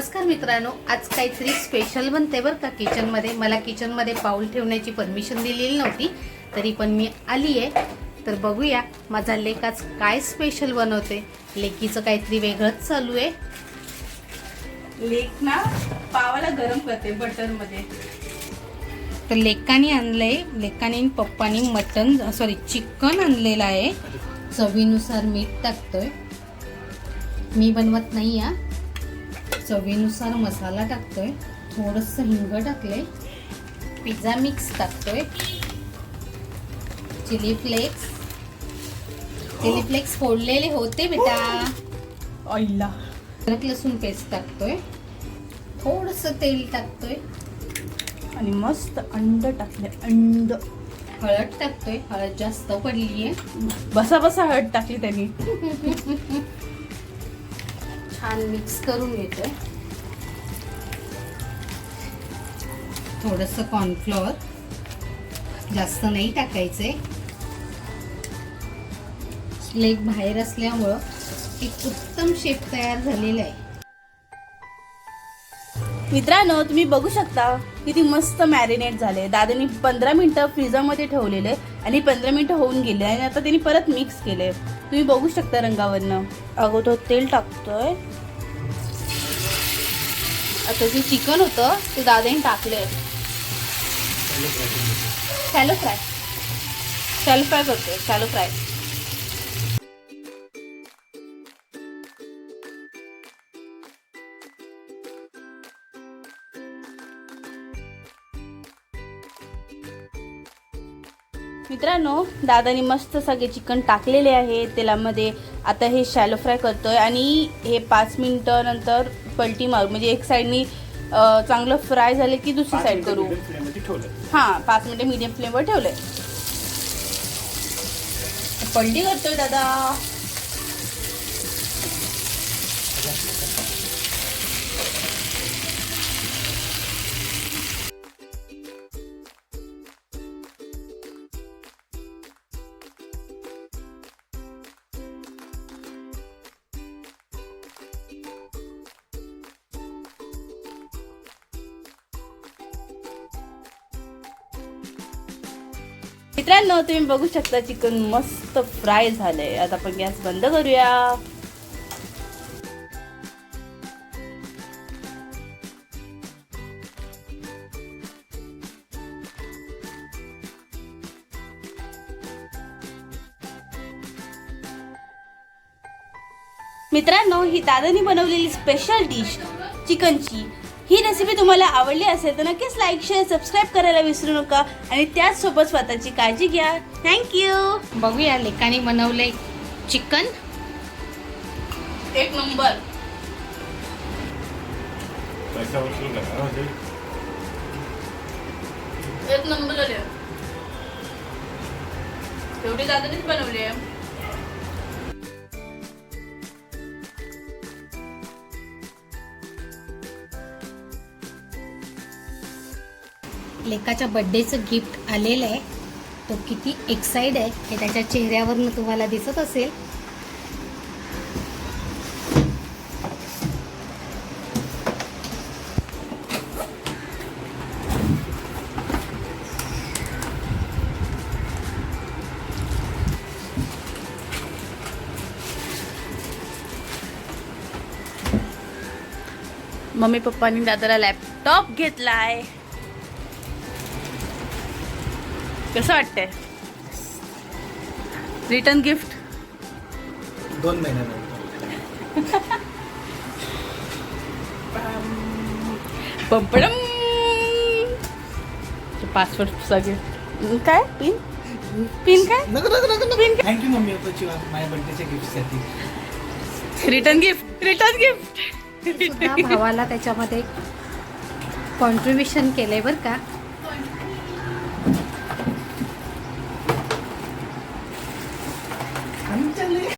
नमस्कार मित्रांनो आज काहीतरी स्पेशल बनते बरं का किचनमध्ये मला किचनमध्ये पाऊल ठेवण्याची परमिशन दिलेली नव्हती तरी पण मी आली आहे तर बघूया माझा लेक आज काय स्पेशल बनवते लेकीचं काहीतरी वेगळंच चालू आहे लेक ना पावाला गरम करते बटरमध्ये तर लेकाने आणलंय लेकाने आणि पप्पानी मटन सॉरी चिकन आणलेलं आहे. चवीनुसार मीठ टाकतोय. मी बनवत नाही या चवीनुसार मसाला टाकतोय. थोडंसं हिंग टाकले पिझ्झा मिक्स टाकतोय. Chilli flakes. चिली फ्लेक्स फोडलेले होते बेटा. ऑइलला अद्रक लसूण पेस्ट टाकतोय. थोडंसं तेल टाकतोय. आणि मस्त अंड टाकले अंड. हळद टाकतोय. हळद जास्त पडली आहे बसा बसा हळद टाकली त्यांनी. छान मिक्स करून घेते. थोडस कॉर्नफ्लॉवर जास्त नाही टाकायचंय लेग बाहेर असल्यामुळं एक उत्तम शेप तयार झालेला आहे. मित्रांनो तुम्ही बघू शकता किती मस्त मॅरिनेट झाले. दादानी पंधरा मिनटं फ्रीजरमध्ये ठेवलेले आणि पंधरा मिनटं होऊन गेले आणि आता त्यांनी परत मिक्स केले. तुम्ही बघू शकता रंगावरनं. अगोदर तेल टाकतोय. आता जे चिकन होतं ते दादाने टाकले शॅलो फ्राय शॅलो फ्राय करतोय शॅलो फ्राय मित्रांनो दादानी मस्त सगळे चिकन टाकलेले आहे. तेलामध्ये आता हे शॅलो फ्राय करतोय आणि हे पाच मिनिटं नंतर पलटी मारू. म्हणजे एक साईडनी चांगलं फ्राय झाले की दुसरी साईड करू? हां पाच मिनिटं मीडियम फ्लेमवर ठेवलंय. पलटी करतोय दादा. मित्रांनो तुम्ही बघू शकता चिकन मस्त फ्राय झालंय. आता आपण गॅस बंद करूया. मित्रांनो ही दादानी बनवलेली स्पेशल डिश चिकनची. ही रेसिपी तुम्हाला आवडली असेल तर नक्कीच लाईक शेअर सबस्क्राईब करायला विसरू नका. आणि त्याचसोबत स्वतःची काळजी घ्या. थँक्यू बघूया लेकाने बनवलंय चिकन एक नंबर एक नंबर एवढी दादानीच बनवली आहे? लेकाच्या बड्डेचं गिफ्ट आलेलं आहे. तो किती एक्साइड आहे हे त्याच्या चेहऱ्यावरनं तुम्हाला दिसत असेल. मम्मी पप्पानी दादाला लॅपटॉप घेतला आहे कसं वाटतंय? रिटर्न गिफ्ट दोन महिन्यानंतर पपडम पासवर्ड सगळे काय? पिन? पिन काय? नको नको नको नको. थँक्यू मम्मी माझ्या बर्थडेच्या गिफ्टसाठी रिटर्न गिफ्ट रिटर्न गिफ्ट भावाला त्याच्यामध्ये कॉन्ट्रीब्युशन केलंय बरं का.